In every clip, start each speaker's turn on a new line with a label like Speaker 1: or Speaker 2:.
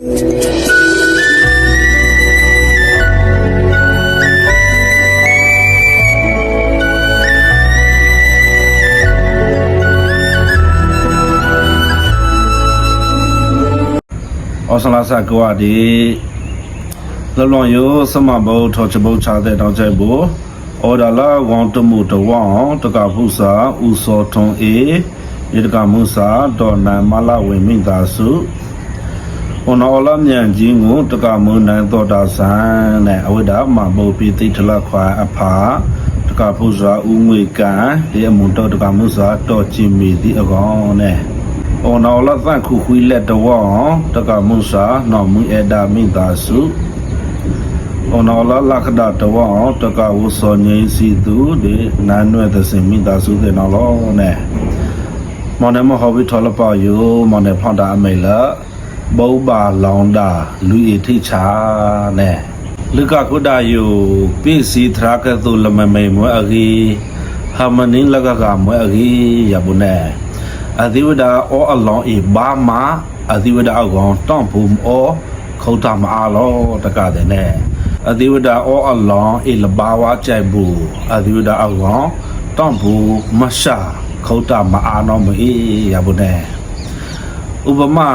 Speaker 1: ဩစလာစကွာဒီလလွန်ယောစမဘောထောချဘောချတဲ့တောင်းချိုက်ဘောအော်ဒါလာဝေါတမှုတဝေါတကဖုစာဥစောထွန်အေယတကမှုစာဒေါ်နန်မလာဝေမိသားစု ဟောနောလမြန်ကြီးကိုတကမွန်နိုင်တော်တာဆန်နဲ့အဝိဒါမဘောပိသိထလခွာအဖာတကဖုစာဥငွေကံဒီအမွန်တော်တကမှုစာတော်ချီမီဒီအကောင်နဲ့။အော်နော်လသန့်ခုခွေးလက်တော်တကမုစာနော်မူအဒါမိသားစု။အော်နော်လလခဒတော်တကဝစောငိစီသူဒီနန်းနွဲ့သစင်မိသားစုတဲ့နော်လောနဲ့။မောင်နေမဟောဘီထော်လပါယောမောင်နေဖောင်းတာအမိတ်လာ ဘောဘာလောင်တာလူအထိချာနဲ့လူကကုဒယိုပိစီသရာကတုလမမေမွေအဂီဟာမနင်းလကကမွေအဂီယဘုနဲ့အသီဝဒအောအလောင်းဤဘာမအသီဝဒအောကောင်တောင့်ဘူးအောခုတ်တာမအားလောတကတဲ့နဲ့အသီဝဒအောအလောင်းဤလဘာဝကြိုက်ဘူးအသီဝဒအောကောင်တောင့်ဘူးမရှာခုတ်တာမအားတော့မအေးရဘူးနဲ့ဥပမာ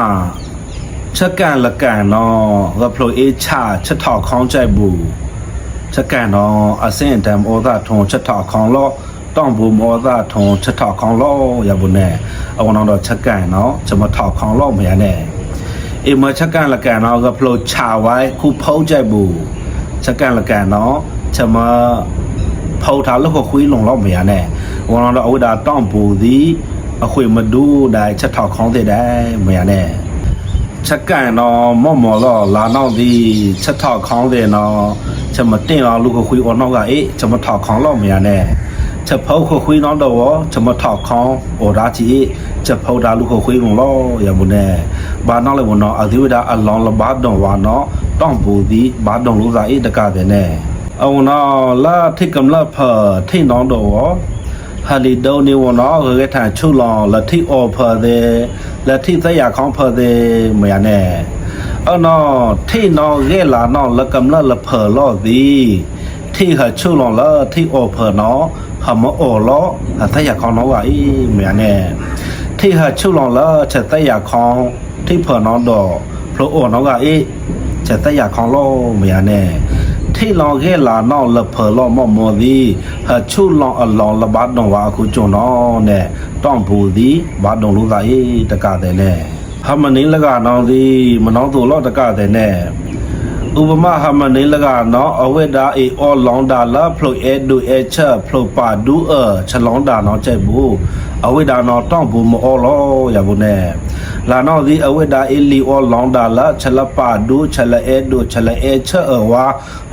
Speaker 1: ချက်ကန်လကန်တော့ရဖလိုအေးချချက်ထောက်ခေါင်းကြိုက်ဘူးချက်ကန်တော့အစင်တမ်ဩသာထုံချက်ထောက်ခေါင်းလောတောင်ဘူမောသာထုံချက်ထောက်ခေါင်လောရဘူးနဲ့အဝန်တော့ချက်ကန်နော်ချက်မထောက်ခေါင်လောမရနဲ့အေမချက်ကန်လကန်တော့ကဖလို့ချဝိုင်းခုဖုံးကြိုက်ဘူးချက်ကန်လကန်နော်ချက်မဖောက်ထားလို့ခခွေးလုံလောက်မရနဲ့အဝန်တော့အဝဒတောင်ဘူသည်အခွေမဒူးတိုင်းချက်ထောက်ခေါင်းတဲ့တိုင်းမရနဲ့ ချက်ကန်တော့မော့မော်တော့လာနောက်ဒီချက်ထောက်ခေါင်းတယ်နော်ချက်မတင်အောင်လူကိုခွေးအော်နောက်ကအေးချက်မထောက်ခေါင်းတော့မရနဲ့ချက်ဖောက်ကိုခွေးနောက်တော့ချက်မထောက်ခေါင်းအော်ဒါကြီးချက်ဖောက်တာလူကိုခွေးကုန်လို့ရမနဲ့ဘာနောက်လည်းဘနော်အသီဝဒအလောင်းလဘာတော့ဝါနော်တောင်းပူသည်ဘာတော့လို့သာအေးတကတဲ့နဲ့အဝနော်လာထိတ်ကမလာဖထိတ်နောင်းတော့ ဟာလီဒိုနေဝနော်ရထန်ချုလောင်လက်ထိအော်ဖာတဲ့လက်ထိသက်ရခေါင်းဖာတဲ့မရနဲ့အော်နော်ထိနော်ရဲလာနော်လကမလလဖာလောသည်ထိဟာချုလောင်လာထိအော်ဖာနော်ဟာမအော်လောဟာသက်ရခေါင်းနော်ကအေးမရနဲ့ထိဟာချုလောင်လာချက်သက်ရခေါင်းထိဖာနော်တော့ဖလိုအော်နော်ကအေးချက်သက်ရခေါင်းလောမရနဲ့ ထိလောင်ခဲ့လာနောက်လဖလောမော့မော်သည်ဟချုလောင်အလောင်လဘတ်တော်ဝါအခုကျွန်တော်နဲ့တောင့်ဘူးသည်ဘာတော်လို့သာအေးတကတဲ့နဲ့ဟမနင်းလကနောင်သည်မနောသူလောတကတဲ့နဲ့ဥပမာဟမနင်းလကနောအဝိဒါအေအောလောင်ဒါလဖလိုအဲဒူအဲချဖလိုပါဒူအချလောင်ဒါနောကျဲဘူးအဝိဒါနောတောင့်ဘူးမအောလောရဘူးနဲ့ လာနောသည်အဝိဒါအေလီအောလောင်ဒါလချလပါဒူချလအဲဒူချလအဲချအဝါ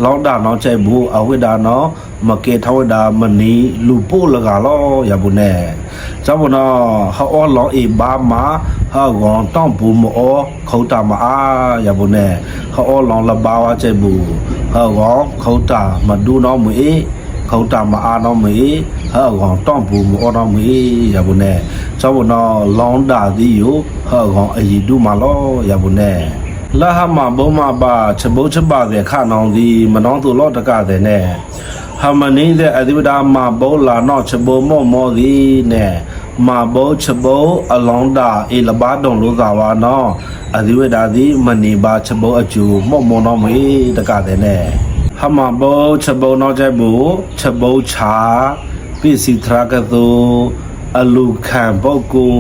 Speaker 1: လောင်ဒါနောကျဲဘူးအဝိဒါနောမကေထဝဒါမနီလူပို့လကလောရဘူးနဲ့ကြောင့်ဘနောဟောလောင်အေဘာမာဟာကောတောင့်ဘူးမအောခုတ်တာမအားရဘူးနဲ့ဟောလောင်လဘာဝကျဲဘူးဟောကောခုတ်တာမဒူနောမွေ ခုတ်တာမအားနောမွေဟောကောတောင့်ဘူးမအောနောမွေရဘူးနဲ့ကြောင့်ဘနောလောင်တာသည်ယဟောကောအည်ဒူမလောရဘူးနဲ့လာဟမဘုံမပါချဘုချပါတဲ့ခနောင်သည်မနောသူလောတကတဲ့နဲ့ဟမနီးတဲ့အဓိပဒါမဘောလာတော့ချဘုမောမောသည်နဲ့မာဘောချဘောအလောင်းတာအေလဘာတုံလို့သာဝါနော်အဓိဝဒါသည်မနီပါချဘောအကျူမောမောနော်မေတကတဲ့နဲ့ ဟမဘောချဘောနော်ကျဘူချဘောချာပိစီထရာကသောအလူခံပုတ်ကို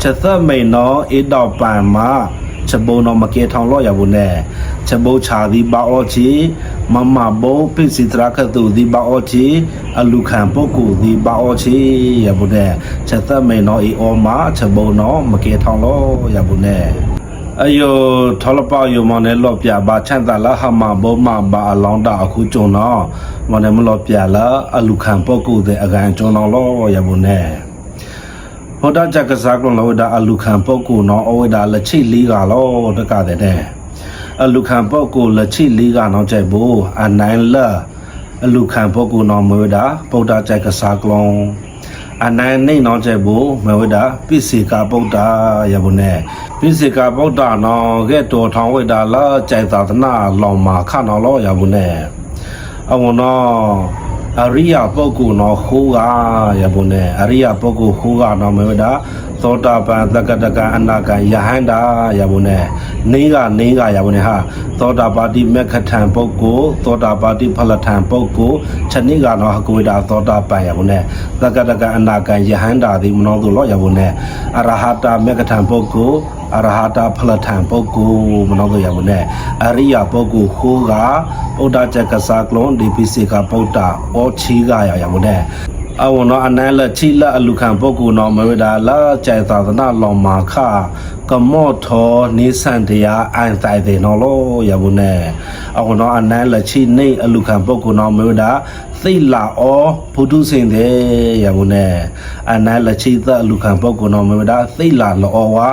Speaker 1: ချက်သက်မိန်နော်အေတော့ပန်မှာချက်ဘုံတော့မကေထောင်လို့ရဘူးနဲ့ချက်ဘုံချာသည်ပါအောချီမမဘုံပိစီတရာခတ်သူသည်ပါအောချီအလူခံပုတ်ကိုသည်ပါအောချီရဘူးနဲ့ချက်သက်မိန်တော့အေအောမှာချက်ဘုံတော့မကေထောင်လို့ရဘူးနဲ့ အယိုထောလပေါယုံမနဲ့လော့ပြပါချန်တလာဟမဘုံမဘာအလောင်းတာအခုကျုံတော့မနဲ့မလော့ပြလာအလူခံပုတ်ကိုတဲ့အကန်ကျုံတော့လို့ရဘူးနဲ့ဟောတာကြကစားကလုံးလောဒါအလူခံပုတ်ကိုနော်အဝဒါလက်ချိလေးကလောတကတဲ့တဲ့အလူခံပုတ်ကိုလက်ချိလေးကနော်ကြိုက်ဘူးအနိုင်လအလူခံပုတ်ကိုနော်မွေးတာပုတ်တာကြကစားကလုံး အနန္နေနောကျဘူမဝဒပိစိကာပုဒ္ဒါယဘုန်နေပိစိကာပုဒ္ဒါနောကဲတော်ထောင်ဝိဒါလာใจသာသနာလောင်မာခနောလောယဘုန်နေအဝနောအရိယပုဂ္ဂိုလ်နောခိုးကယဘုန်နေအရိယပုဂ္ဂိုလ်ခိုးကနောမဝဒ သောတာပန်သက္ကတကအနာကံယဟန္တာယဘုန်နေနေကနေကယဘုန်နေဟာသောတာပါတိမေခထံပုဂ္ဂိုလ်သောတာပါတိဖလထံပုဂ္ဂိုလ်ခြနိကနောဟကွေတာသောတာပန်ယဘုန်နေသက္ကတကအနာကံယဟန္တာဒီမနောသူလောယဘုန်နေအရဟတာမေခထံပုဂ္ဂိုလ်အရဟတာဖလထံပုဂ္ဂိုလ်မနောသူယဘုန်နေအရိယပုဂ္ဂိုလ်ခိုးကဩဒကြကစားကလုံးဒီပိစိကပုဒ္ဒါဩချီကယယဘုန်နေ အဝနောအနန္လချိလအလူခံပုဂ္ဂိုလ်နောမဝဒလာใจသာသနာလောင်မာခကမောထောနိသန္တယာအန်တိုင်တေနောလောယဘုန်နေအဝနောအနန္လချိနေအလူခံပုဂ္ဂိုလ်နောမဝဒသိလာဩဘုဒ္ဓစင်တဲ့ယဘုန်နေအနန္လချိသအလူခံပုဂ္ဂိုလ်နောမဝဒသိလာလောဝါ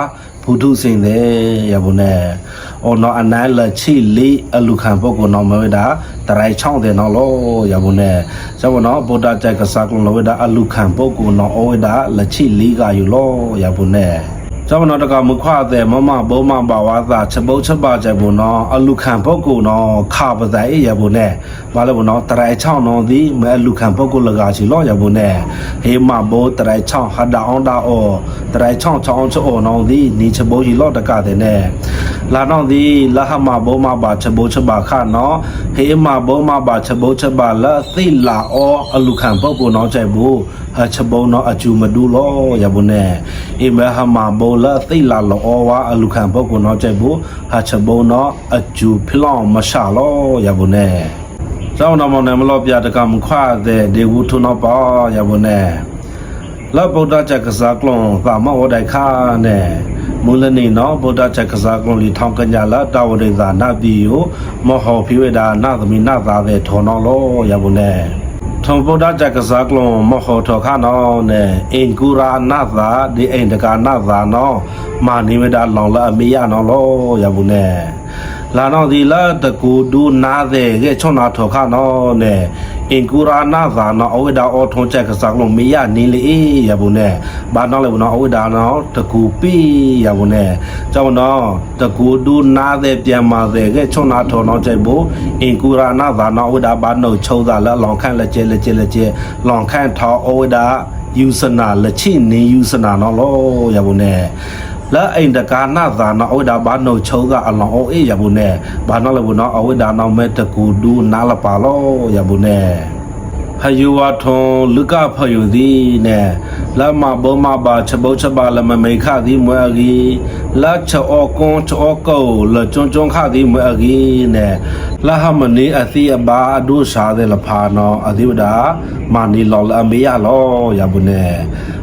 Speaker 1: ဘုဒ္ဓစင်တဲ့ယဘုန်နေအော်နောအနန္လချိလေအလူခံပုဂ္ဂိုလ်နောမဝဒတရိုင်ချောင်းတဲ့နော်လောယဘုန်နေဇဝနောဗုဒ္ဓကြိုက်ကစားကလုံးလောဝဒအလူခံပုဂ္ဂိုလ်နောဩဝဒလချိလေးကယူလောယဘုန်နေ ကျောင်းတော်တကမခွတဲ့မမဘုံမပါဝါသာချက်ပုတ်ချက်ပါချက်ဘုံနော်အလူခံပုဂ္ဂိုလ်နော်ခါပဇိုင်ရဘုံနဲ့ဘာလဲဘုံနော်တရိုင်ချောင်းနော်ဒီမဲအလူခံပုဂ္ဂိုလ်လကချီလောရဘုံနဲ့ဟေမဘိုးတရိုင်ချောင်းဟဒါအောင်ဒါအောတရိုင်ချောင်းချောင်းချောနော်ဒီနီချက်ပုတ်ကြီးလောတကတဲ့နဲ့လာတော့ဒီလဟမဘုံမပါချက်ပုတ်ချက်ပါခနော်ဟေမဘုံမပါချက်ပုတ်ချက်ပါလာသိလာအောအလူခံပုဂ္ဂိုလ်နော်ချက်ဘူးအချက်ဘုံနော်အကျူမဒူလောရဘုံနဲ့အိမဟမဘိုလာသိလာလောဝါအလူခံပုဂ္ဂိုလ်နော်ချက်ဘူးဟာချက်ဘုံနော်အကျူဖလောင်မရှာလောရဘုံနဲ့ကျောင်းတော်မောင်နယ်မလောပြတကမခွတဲ့ဒေဝုထုနောပါရဘုံနဲ့လဗုဒ္ဓချက်ကစားကလုံးသာမဝဒိုင်ခါနဲ့မူလနေနော်ဗုဒ္ဓချက်ကစားကလုံးလီထောင်ကညာလာတာဝရိသာနာပြီယမောဟောဖိဝေဒာနာသမီနာသာတဲ့ထော်နော်လောရဘုံနဲ့ ထုံဗုဒ္ဓကြကစားကလုံးမဟုတ်ထောခနောနဲ့အင်ကူရာနာသာဒီအိန္ဒကာနာသာနောမာနိမဒလောင်လာအမေယနောလောရဘူးနဲ့ လာနောဒီလာတကူဒူနာတဲ့ကဲချွန်နာထောခနောနဲ့အင်ကူရာနာသာနောအဝိဒါအောထုံကြကစားကလုံးမေယနီလေရဘူးနဲ့ဘာနောလေဘူးနောအဝိဒါနောတကူပိရဘူးနဲ့ကြောင့်နောတကူဒူနာတဲ့ပြန်မာတဲ့ကဲချွန်နာထောနောကြိုက်ဘူးအင်ကူရာနာသာနောအဝိဒါဘာနောချုံသာလာလောင်ခန့်လက်ကျဲလက်ကျဲလက်ကျဲလောင်ခန့်ထောအဝိဒါယူစနာလက်ချိနေယူစနာနော်လောရဘူးနဲ့ လာအိန္ဒကာနာသာနောအဝိဒါဘာနောချုံကအလောင်အိုအေးရဘူးနဲ့ဘာနောလေဘူးနောအဝိဒါနောမဲတကူဒူနာလပါလောရဘူးနဲ့ဟ ယဝထုံလူကဖယုသည်နဲ့လမဘောမဘာချဘောချဘာလမမေခသည်မွေအဂီလာချောကွန်ချောကောလချွန်ချွန်ခသည်မွေအဂီနဲ့လာဟမနီအသီအဘာအဒုရှာတဲ့လဖာနောအဒီဝဒာမာနီလောလအမေယလောယဘုနဲ့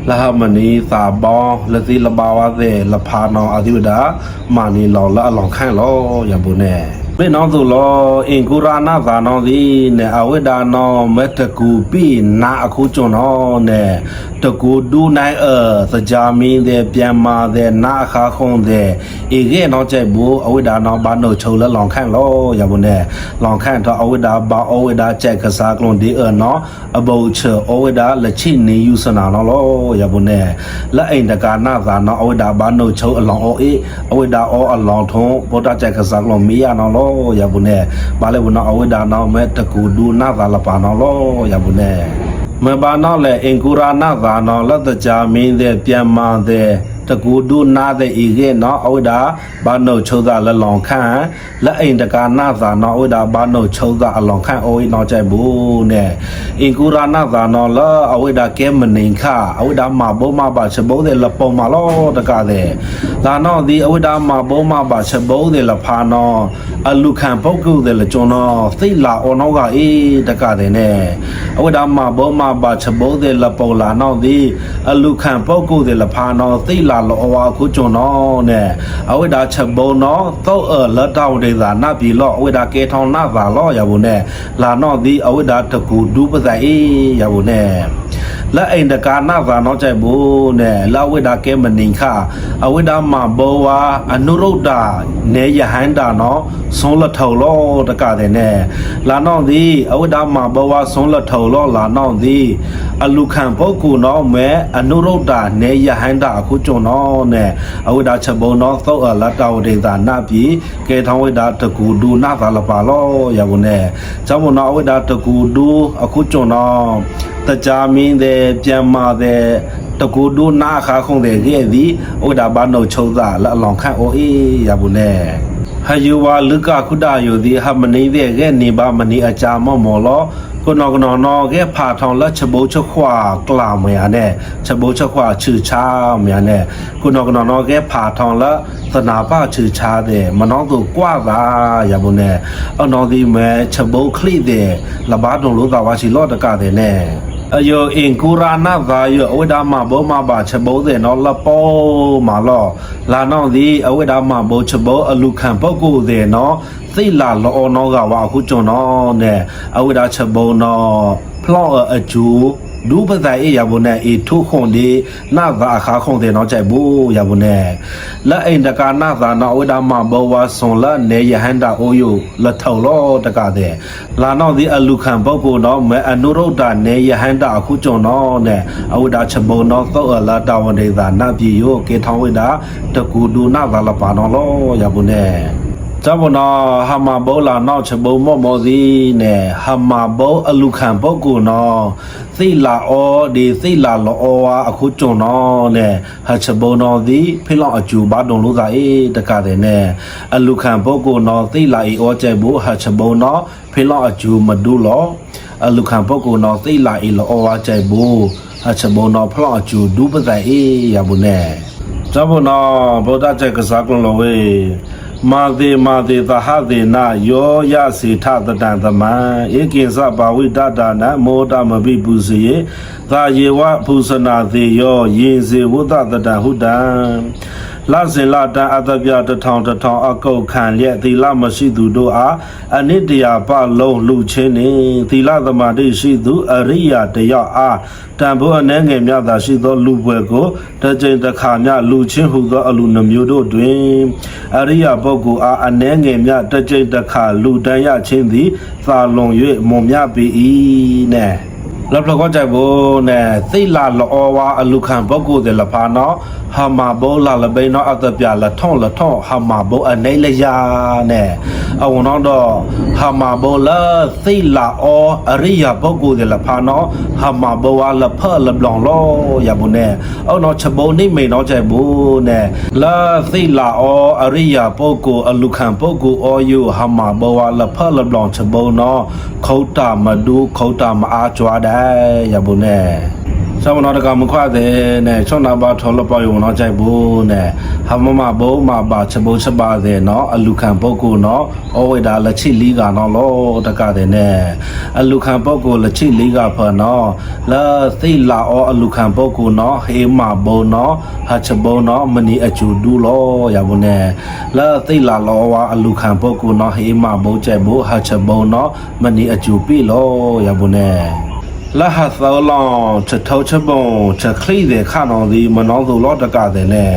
Speaker 1: လာဟမနီသာဘောလသီလဘာဝတဲ့လဖာနောအဒီဝဒာမာနီလောလအလောင်ခန့်လောယဘုနဲ့ မေနောသူလောအင်ကူရာနာသာနောသည်နဲ့အဝိဒါနောမက်တကူပိနာအခုကျွန်းနောနဲ့တကူဒူနိုင်အသကြာမင်းတဲ့ပြန်မာတဲ့နာအခါခုံးတဲ့ဧကေနောကျဲဘူးအဝိဒါနောဘာနိုချုံလလောင်ခန့်လောရဘူးနဲ့လောင်ခန့်တော့အဝိဒါဘာအဝိဒါကျက်ကစားကလွန်ဒီအနောအဘုတ်ချအဝိဒါလက်ချိနေယူစနာနောလောရဘူးနဲ့လက်အိမ်တကာနာသာနောအဝိဒါဘာနိုချုံအလောင်အောအေအဝိဒါအောအလောင်ထုံးဗုဒ္ဓကျက်ကစားကလွန်မေးရနောလောရဘူးနဲ့ဘာလဲဘူးနောအဝိဒါနောမဲတကူဒူနာသာလပါနောလောရဘူးနဲ့မဘာနောက်လေအင်ကူရာနာသာနောလတ်တကြမင်းတဲ့ပြန်မာတဲ့ တကူဒုနာတဲ့ဤကေနော်အဝိဒါဘာနုတ်ချုပ်သာလလောင်ခန့်လက်အိမ်တကာနာသာနော်အဝိဒါဘာနုတ်ချုပ်သာအလောင်ခန့်အိုးနော်ကြိုက်ဘူးနဲ့အင်ကူရာနာသာနော်လအဝိဒါကဲမနေခအဝိဒါမဘုံမပါချဘုံတဲ့လပုံမလောတကတဲ့လာနော်ဒီအဝိဒါမဘုံမပါချဘုံတဲ့လဖာနော်အလူခံပုတ်ကုတဲ့လကျွန်တော်သိလာအော်နောကအေးတကတဲ့နဲ့အဝိဒါမဘုံမပါချဘုံတဲ့လပုံလာနော်ဒီအလူခံပုတ်ကုတဲ့လဖာနော်သိလာလောဝါခုကျွန်တော်နဲ့အဝိဒါချက်ဘုံနော်သောက်အလက်တောင်းဒေသာနပြီလောအဝိဒါကေထောင်နာပါလောရဘူးနဲ့လာနော်ဒီအဝိဒါတကူဒူးပဇိုင်အေးရဘူးနဲ့และไอ้ตะกาหน้าสาน้องใจบูเนี่ยละเวดาแกมันนิงค่ะอเวดามาบวาอนุรุดดาเนยหันดาเนาะสงละเท่าโลตะกาเดเนี่ยลาน้องดีอเวดามาบวาสงละเท่าโลลาน้องดีอลูคันพกูเนาะแม้อนุรุดดาเนยหันดาအခုကြုံเนาะเนี่ยอเวดาฉบงเนาะသောအလတ်တော်ဒေတာနာပြီကဲထောင်းဝေဒာတကူဒူနာသာလပါလောရဘူးเนี่ยကျောင်းမနော်အဝေဒာတကူဒူအခုကြုံเนาะ တကြမင်းတဲ့ပြန်မာတဲ့တကူဒုနာခါခုံတဲ့ရဲ့ဒီဥဒါဘာနိုချုံသာလအလောင်ခန့်အိုအေးရဘူးနဲ့ဟယူဝါလုကခုဒယိုဒီဟမနေတဲ့ရဲ့နေပါမနီအကြမော့မော်လော ကိုနော်ကနော်နော်ကဲဖာထောင်လက်ချဘိုးချခွာကလာမရနဲ့ချဘိုးချခွာချူချာမရနဲ့ကိုနော်ကနော်နော်ကဲဖာထောင်လက်သနာပချူချာတဲ့မနောသူကွာသာရဘူးနဲ့အနော်ဒီမဲချဘိုးခလိတဲ့လဘာတုံလို့သာဝါစီလော့တကတဲ့နဲ့ အယောအင်ကူရာနာသာယောအဝိဒါမဘောမဘာချဘောတဲ့နော်လပေါမာလောလာနောင်ဒီအဝိဒါမဘောချဘောအလူခံပုတ်ကိုတဲ့နော်သိလာလောနောကဝအခုကျွန်တော်နဲ့အဝိဒါချဘောနော်ဖလော့အကျူ ဒူပဇာအေရဘုန်နဲ့အေထုခွန်ဒီနာသာအခါခွန်တဲ့နော်ကြိုက်ဘူးရဘုန်နဲ့လက်အိမ်တကာနာသာနော်အဝိဒါမဘောဝါဆွန်လက်နေယဟန္တာအိုယိုလက်ထော်လောတကတဲ့လာနော်ဒီအလူခံပုတ်ကိုနော်မဲအနုရုဒ္ဒနေယဟန္တာအခုကျွန်တော်နဲ့အဝိဒါချဘောနော်သောအလာတာဝန်ဒေသာနပြီယောကေထောင်းဝိဒါတကူဒူနာသာလပါနော်လောရဘုန်နဲ့ ဇဘနာဟမဘောလာနောက်ချဘုံမော့မောစီနဲ့ဟမဘောအလူခံပုတ်ကိုနော်သိလာအောဒီသိလာလောဝါအခုကြုံနော်နဲ့ဟချဘုံနော်ဒီဖိလောင်အကျူဘာတုံလို့သာအေးတကတဲ့နဲ့အလူခံပုတ်ကိုနော်သိလာအေအောကျဲဘူးဟချဘုံနော်ဖိလောင်အကျူမဒူလောအလူခံပုတ်ကိုနော်သိလာအေလောဝါကျဲဘူးဟချဘုံနော်ဖလောင်အကျူဒူပဇိုင်အေးရဘူးနဲ့ဇဘနာဗုဒ္ဓကျက်ကစားကွန်လောဝေ မာသေမာသေသဟသေနယောယစီထတတံသမံဧကိသဘာဝိတတာနမောဒမပိပုစီယေသာယေဝဖုစနာသေယောယေဇေဝတတတံဟုတံ လဇင်လတံအတပြတထောင်တထောင်အကုတ်ခံလျက်သီလမရှိသူတို့အားအနိတရာပလုံးလူချင်းနေသီလသမာဓိရှိသူအရိယာတယောက်အားတန်ဖိုးအနှဲငယ်မြသာရှိသောလူပွဲကိုတကြိမ်တစ်ခါမြလူချင်းဟုသောအလူနှမျိုးတို့တွင်အရိယာပုဂ္ဂိုလ်အားအနှဲငယ်မြတကြိမ်တစ်ခါလူတန်းရခြင်းသည်သာလွန်၍မွန်မြပေ၏နဲ့ လပ်လကောကြိုက်ဖို့နဲ့သိလာလောဝါအလူခံပုဂ္ဂိုလ်တွေလဖာနော်ဟာမာဘောလာလပိနော်အတပြလထုံလထုံဟာမာဘောအနေလယာနဲ့အဝန်တော့ဟာမာဘောလာသိလာအောအရိယာပုဂ္ဂိုလ်တွေလဖာနော်ဟာမာဘောဝါလဖလဘလောင်လောရဘူးနဲ့အော်နော်ချဘုံနေမိန်တော့ကြိုက်ဖို့နဲ့လာသိလာအောအရိယာပုဂ္ဂိုလ်အလူခံပုဂ္ဂိုလ်အောယုဟာမာဘောဝါလဖလဘလောင်ချဘုံနော်ခေါတာမဒူခေါတာမအားကြွားတယ်ရဘူးနဲ့စမနာတကမခွတဲ့နဲ့ချွန်နာဘာထော်လပယုံတော့ကြိုက်ဘူးနဲ့ဟမမဘုံမပါချဘုံချပါတဲ့နော်အလူခံပုဂ္ဂိုလ်နော်အဝိဒါလက်ချိလီကနော်လောတကတဲ့နဲ့အလူခံပုဂ္ဂိုလ်လက်ချိလီကဖနော်လာသိလာအောအလူခံပုဂ္ဂိုလ်နော်ဟေမဘုံနော်ဟာချဘုံနော်မနီအကျူဒူလောရဘူးနဲ့လာသိလာလောဝအလူခံပုဂ္ဂိုလ်နော်ဟေမဘုံကြိုက်ဘူးဟာချဘုံနော်မနီအကျူပြီလောရဘူးနဲ့ လဟသောလောင်ချက်ထောချက်ပုံချက်ခလိတဲ့ခနောင်သည်မနောသူလောတကတဲ့နဲ့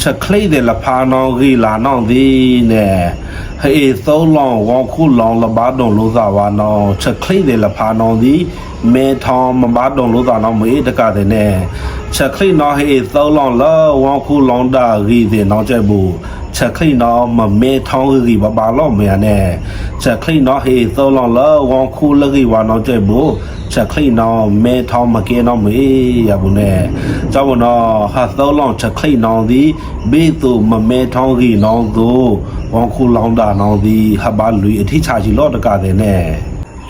Speaker 1: ချက်ခလိတဲ့လဖာနောင်ကြီးလာနောင်သည်နဲ့ဟေသောလောင်ဝေါခုလောင်လဘာဒုံလို့သာဝါနောင်ချက်ခလိတဲ့လဖာနောင်သည်မဲထောင်မဘာဒုံလို့သာနောင်မေတကတဲ့နဲ့ချက်ခလိနောဟေသောလောင်လောဝေါခုလောင်တာကြီးတဲ့နောင်ကျက်ဘူး ချက်ခလိနောမမဲထောင်ကြီးဘဘာလောမရနဲ့ချက်ခလိနောဟေသောလောင်လောဝေါခုလကြီးဝါနောင်ကျက်ဘူးချက်ခလိနောမဲထောင်းမကဲနောမေရဘူးနဲ့ကြောင့်မနောဟာသောလောင်ချက်ခလိနောသည်ဘေးသူမမဲထောင်းကြီးနောသူဝန်ခုလောင်တာနောသည်ဟဘာလူအထိချာချီလော့တကတဲ့နဲ့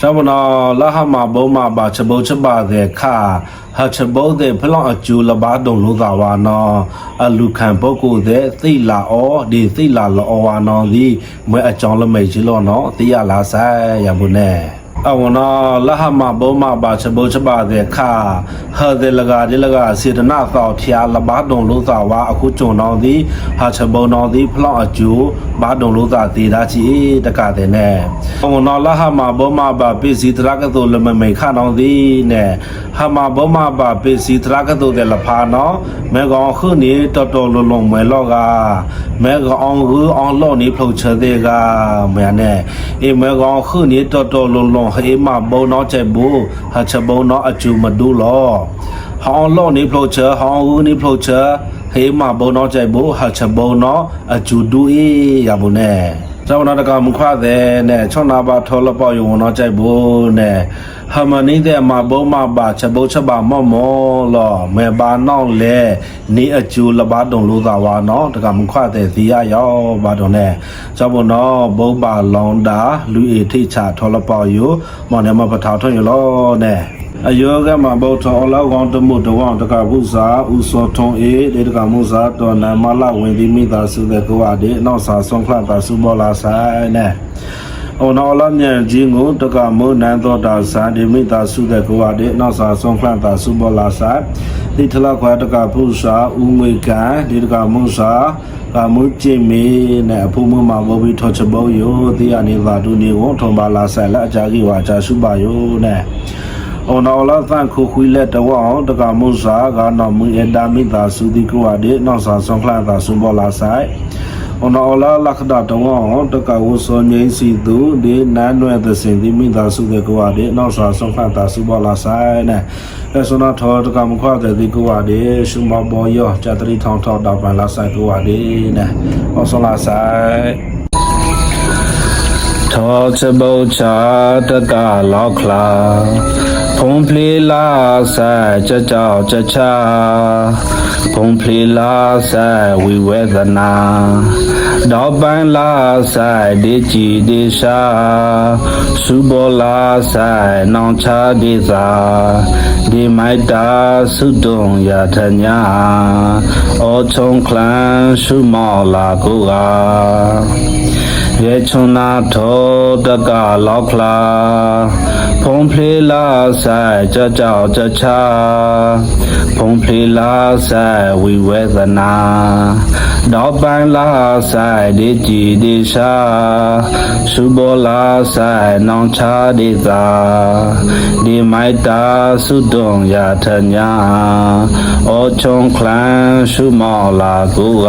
Speaker 1: ကြောင့်မနောလာဟမဘုံမပါချဘုံချပါတဲ့ခါဟာချဘုံတဲ့ဖလောင်အကျူလဘာတုံလို့သာဝါနောအလူခံပုဂ္ဂိုလ်တဲ့သိလာအောဒီသိလာလောဝါနောသည်မွဲအကြောင်းလမိတ်ချီလောနော်သိရလားဆိုင်ရဘူးနဲ့ အဝနာလဟမဘောမဘာချဘောချပါတဲ့ခါဟတဲ့လကဒီလကစေတနာသောဖျာလဘာတုံလို့သာဝါအခုကြုံတော်သည်ဟာချဘောတော်သည်ဖလောက်အကျိုးဘာတုံလို့သာတည်သားချီတကတဲ့နဲ့အဝနာလဟမဘောမဘာပိစီတရကတုလမမေခတော်သည်နဲ့ဟမဘောမဘာပိစီတရကတုတဲ့လဖာနော်မဲကောင်ခုနေတော်တော်လုံးလုံးမဲလောကမဲကောင်ဟူအောင်လို့နေဖလုတ်ချတဲ့ကမဲနဲ့အေမဲကောင်ခုနေတော်တော်လုံးလုံးဟေးမဘုံတော့ချက်ဘူးဟာချဘုံတော့အကျူမဒူလောဟောင်းလို့နေဖလုတ်ချဟောင်းဟူနေဖလုတ်ချဟေးမဘုံတော့ချက်ဘူးဟာချဘုံတော့အကျူဒူအေးရဘူးနဲ့ ကျောင်းနာတကမခွတဲ့နဲ့ချွန်နာပါထောလပေါ့ယုံတော့ကြိုက်ဘူးနဲ့ဟမနီတဲ့မှာဘုံမပါချက်ဘုတ်ချက်ပါမော့မောလောမေပါနောက်လေနေအကျူလပါတုံလို့သာဝါနော်တကမခွတဲ့ဇီရရောက်ပါတော့နဲ့ကျောင်းဘနော်ဘုံပါလောင်တာလူအေထိချထောလပေါ့ယုမော်နေမပထောက်ထွန်းရလောနဲ့ အယောကမှာဗုဒ္ဓအလောကောင်တမှုတဝံတကဘုဇာဥစောထုံအေဒေတကမုဇာတော်နမလဝင်ဒီမိသားစုတဲ့ကောအဒေနောက်စာဆုံးခလတာစုဘောလာဆိုင်နဲ့။အော်နော်လာမြန်ကြီးကိုတကမုနန်းတော်တာဇာဒီမိသားစုတဲ့ကောအဒေနောက်စာဆုံးခလတာစုဘောလာဆိုင်ဒီထလခွာတကဘုဇာဥငွေကံဒီတကမုဇာကမုကျင့်မီနဲ့အဖို့မမဘောဘီထောချဘောယောတိယနေသာဒုနေဝထုံပါလာဆိုင်လက်အကြကြီးဝါချစုပါယောနဲ့။ အော်နော်လာသန့်ခုခွေးလက်တဝအောင်တကမုစာကနော်မူအတာမိတာစုတိကွာဒီနော်စာဆောင်ခလာတာစုဘောလာဆိုင်အော်နော်လာလခဒတဝအောင်တကဝစောငိမ့်စီသူဒီနန်းရွယ်သစင်ဒီမိတာစုတဲ့ကွာဒီနော်စာဆောင်ခလာတာစုဘောလာဆိုင်နဲ့အဲဆိုတော့ထောတကမခွာတဲ့ဒီကွာဒီရှုမဘောယောဇတရီထောင်းထောက်တာပန်လာဆိုင်ကွာဒီနဲ့အော်ဆိုလာဆိုင်ထောချပုချာတကလောက်ခလာ ဖုံဖလီလာဆိုင်ကြကြောက်ကြချာဖုံဖလီလာဆိုင်ဝိဝေဒနာတော့ပန်းလာဆိုင်ဒီကြည်ဒီရှာစုဘောလာဆိုင်နောင်ချဒီသာဒီမိုက်တာစုတုံရထညာအောချုံခလန်စုမောလာကိုက ရေချုံနာထောတကလောက်ခလာဖုံဖလေလာဆိုင်ကြကြောက်ကြချာဖုံဖလေလာဆိုင်ဝိဝေဒနာတော့ပန်းလာဆိုင်ဒီကြည်ဒီရှာစုဘောလာဆိုင်နောင်ချဒီသာဒီမိုက်တာစုတုံရထညာအောချုံခလန်စုမောလာကူက